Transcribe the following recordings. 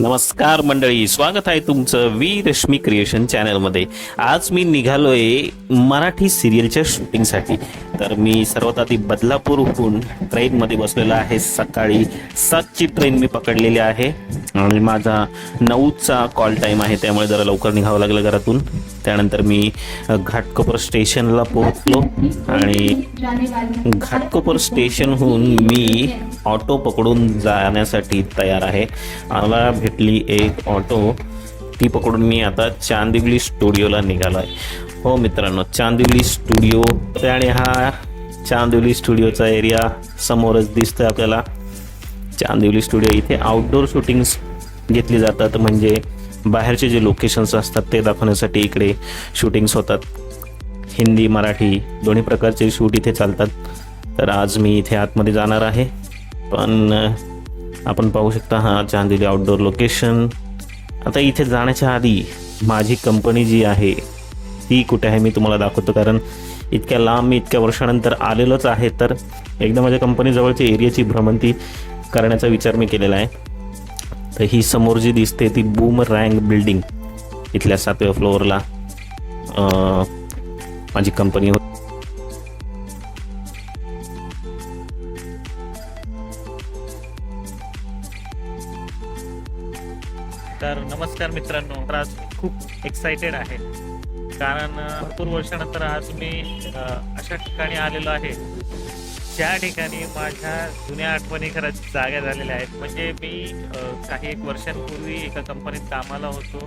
नमस्कार मंडळी स्वागत आहे तुमचं वी रश्मी क्रिएशन चॅनलमध्ये आज मी निघालोय मराठी सिरियलच्या शूटिंगसाठी तर मी सर्वात आधी बदलापूरहून ट्रेनमध्ये बसलेलो आहे. सकाळी सातची ट्रेन मी पकडलेली आहे. आणि माझा नऊचा कॉल टाईम आहे त्यामुळे जरा लवकर निघावं लागलं घरातून. त्यानंतर मी घाटकोपर स्टेशनला पोहोचलो आणि घाटकोपर स्टेशनहून मी ऑटो पकडून जाण्यासाठी तयार आहे. मला भेटली एक ऑटो. ती पकडून मी आता चांदिवली स्टुडिओला निघालो आहे हो मित्रांनो चांदिवली स्टुडिओ आणि हा चांदिवली स्टुडिओचा एरिया समोरच दिसतोय आपल्याला. चांदिवली स्टुडिओ इथे आउटडोर शूटिंग्स घेतली जातात. म्हणजे बाहेरचे जे लोकेशन्स असतात ते दाखवण्यासाठी इकडे शूटिंग्स होतात. हिंदी मराठी दोन्ही प्रकारचे शूट इथे चालतात. तर आज मी इथे आतमध्ये जाणार आहे. पण आपण पाहू शकता हा चांदिली आउटडोर लोकेशन आता इथे जाण्याच्या आधी माझी कंपनी जी आहे ती कुठे आहे मी तुम्हाला दाखवतो. कारण इतक्या लांब मी इतक्या वर्षानंतर आलेलोच आहे. तर एकदा माझ्या कंपनीजवळच्या एरियाची भ्रमंती करण्याचा विचार मी केलेला आहे. तर ही समोर जी दिसते ती बूम रँक बिल्डिंग इथल्या सातव्या फ्लोअरला माझी कंपनी होती. तर नमस्कार मित्रांनो तर आज खूप एक्सायटेड आहे. कारण भरपूर वर्षानंतर आज मी अशा ठिकाणी आलेलो आहे. ज्या ठिकाणी माझ्या जुन्या आठवणी खरंच जाग्या झालेल्या आहेत. म्हणजे मी काही एक वर्षांपूर्वी एका कंपनीत कामाला होतो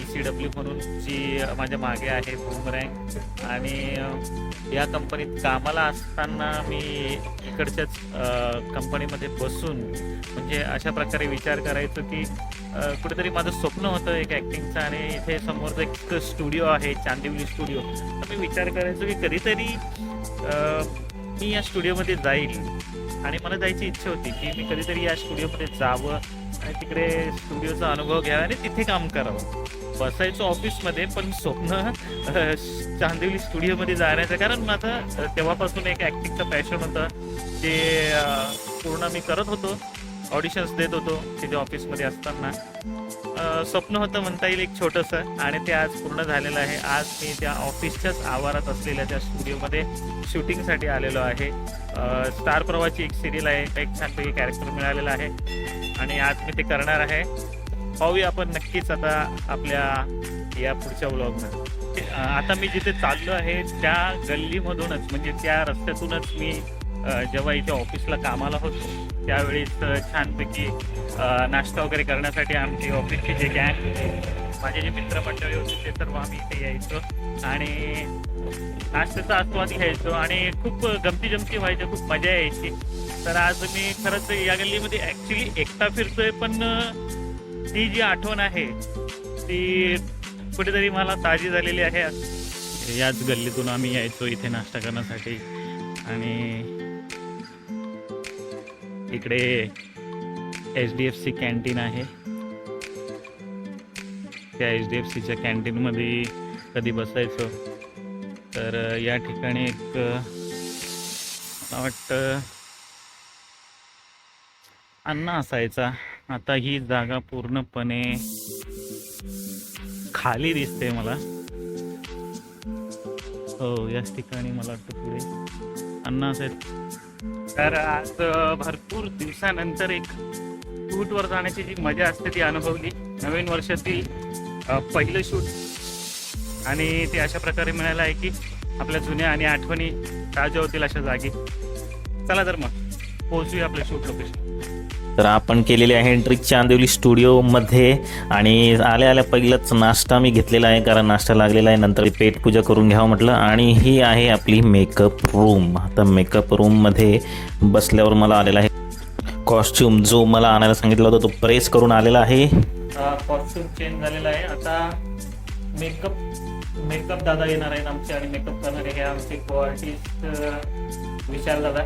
ई सी डब्ल्यू म्हणून जी माझ्या मागे आहे बूमरँग आणि या कंपनीत कामाला असताना मी इकडच्याच कंपनीमध्ये बसून म्हणजे अशा प्रकारे विचार करायचो की कुठेतरी माझं स्वप्न होतं एक ॲक्टिंगचं आणि इथे समोरचं एक स्टुडिओ आहे चांदिवली स्टुडिओ तर मी विचार करायचो की कधीतरी मी या स्टुडिओमध्ये जाईल. आणि मला जायची इच्छा होती की मी कधीतरी या स्टुडिओमध्ये जावं आणि तिकडे स्टुडिओचा अनुभव घ्यावा आणि तिथे काम करावं. बसायचो ऑफिसमध्ये पण स्वप्न चांदिवली स्टुडिओमध्ये जाण्याचं. कारण माझं तेव्हापासून एक ॲक्टिंगचं पॅशन होतं. ते पूर्ण मी करत होतो. ऑडिशन्स देत होतो तिथे ऑफिसमध्ये असताना. स्वप्न होतं म्हणता येईल एक छोटंसं आणि ते आज पूर्ण झालेलं आहे. आज मी त्या ऑफिसच्याच आवारात असलेल्या त्या स्टुडिओमध्ये शूटिंगसाठी आलेलो आहे. स्टार प्रवाची एक सिरियल आहे. एक छानपैकी कॅरेक्टर मिळालेला आहे. आणि आज मी ते करणार आहे. पाहूया आपण नक्कीच आता आपल्या या पुढच्या व्लॉगमध्ये आता मी जिथे चाललो आहे त्या गल्लीमधूनच म्हणजे त्या रस्त्यातूनच मी जेव्हा इथे ऑफिसला कामाला होतो त्यावेळेस छानपैकी नाश्ता वगैरे करण्यासाठी आमची ऑफिसची जे गँग माझे जे मित्रमंडळी होते ते सर्व आम्ही इथे यायचो. आणि नाश्त्याचा आस्वाद घ्यायचो आणि खूप गमती जमती व्हायच्या खूप मजा यायची. तर आज मी खरंच या गल्लीमध्ये ॲक्च्युली एकटा फिरतोय पण ती जी आठवण आहे ती कुठेतरी मला ताजी झालेली आहे. याच गल्लीतून आम्ही यायचो इथे नाश्ता करण्यासाठी. आणि इकडे H D F C canteen आहे. त्या एच डी एफ सीच्या कॅन्टीनमध्ये कधी बसायचो? तर या ठिकाणी एक मला वाटतं अन्न असायचा. आता ही जागा पूर्णपणे खाली दिसते मला. हो याच ठिकाणी मला वाटतं पुढे. अन्न असायचं. तर आज भरपूर दिवसानंतर एक शूटवर जाण्याची जी मजा असते ती अनुभवली. नवीन वर्षातील पहिलं शूट. आणि ते अशा प्रकारे मिळालं आहे की आपल्या जुन्या आणि आठवणी ताज्या होतील अशा जागी. चला तर मग पोहोचूया आपल्या शूट लोकेशन तर आपण केलेली आहे एंट्री चांदिवली स्टुडिओमध्ये आणि आल्या आल्या पहिलंच नाश्ता मी घेतलेला आहे कारण नाश्ता लागलेला आहे. नंतर पेट पूजा करून घ्यावं म्हटलं. आणि ही आहे आपली मेकअप रूम आता मेकअप रूममध्ये बसल्यावर मला आलेला आहे कॉस्ट्युम जो मला आणायला सांगितला होता तो प्रेस करून आलेला आहे. कॉस्ट्युम चेंज झालेला आहे. आता मेकअप मेकअप दादा येणार आहेत आमचे आणि मेकअप करणारे हे आमचे को आर्टिस्ट विशाल दादा.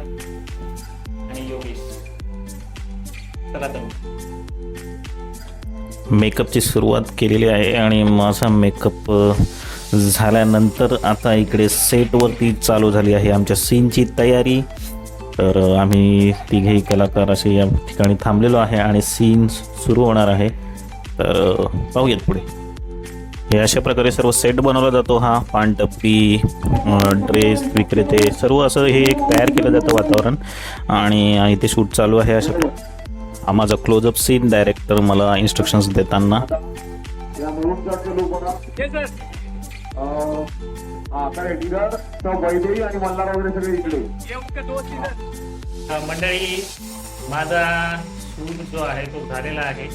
चला तर मेकअपची सुरुवात केलेली आहे आणि माझा मेकअप झाल्यानंतर आता इकडे सेटवरती चालू झाली आहे आमच्या सीनची तयारी. तर आम्ही तिघेही कलाकार असे या ठिकाणी थांबलेलो आहे आणि सीन सुरू होणार आहे. तर पाहूयात पुढे. हे अशा प्रकारे सर्व सेट बनवला जातो हा. पानटप्पी ड्रेस विक्रेते सर्व असं हे एक तयार केलं जातं वातावरण. आणि इथे शूट चालू आहे अशा हा माझा क्लोजअप सीन डायरेक्टर मला इन्स्ट्रक्शन्स देताना. या मुरुम चाटचे लोक बघा अं, हा काय डिलर तो वैदेही आणि मल्हार वगैरे सगळे इकडे. अ, मंडळी माझा शूट जो आहे तो झालेला आहे.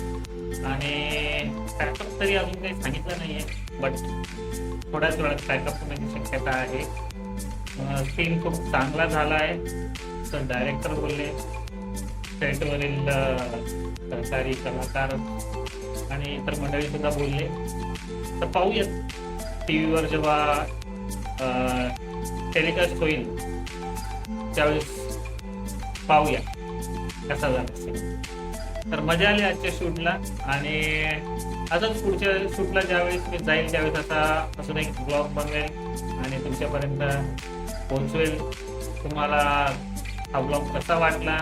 आणि पॅकअप तरी अजून काही सांगितलं नाहीये बट थोड्याच वेळात पॅकअप होण्याची शक्यता आहे. सीन खूप चांगला झाला आहे तर डायरेक्टर बोलले सेटवरील सरकारी सहकारी कलाकार आणि इतर मंडळी सुद्धा बोलले. तर पाहूयात. टी व्हीवर जेव्हा टेलिकास्ट होईल त्यावेळेस पाहूया. कसा झाला तर मजा आली आजच्या शूटला आणि असंच पुढच्या शूटला ज्यावेळेस मी जाईल त्यावेळेस असा अजून एक ब्लॉग बनवेल आणि तुमच्यापर्यंत पोहोचवेल. तुम्हाला हा ब्लॉग कसा वाटला?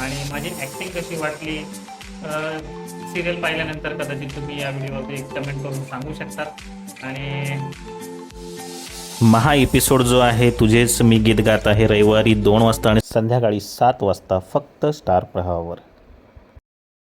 आणि माझी ॲक्टिंग कशी वाटली? सिरियल पाहिल्यानंतर कदाचित तुम्ही या व्हिडिओवरती कमेंट करून सांगू शकता. आणि महा एपिसोड जो आहे तुझेच मी गीत गात आहे रविवारी दोन वाजता आणि संध्याकाळी सात वाजता फक्त स्टार प्रवाहावर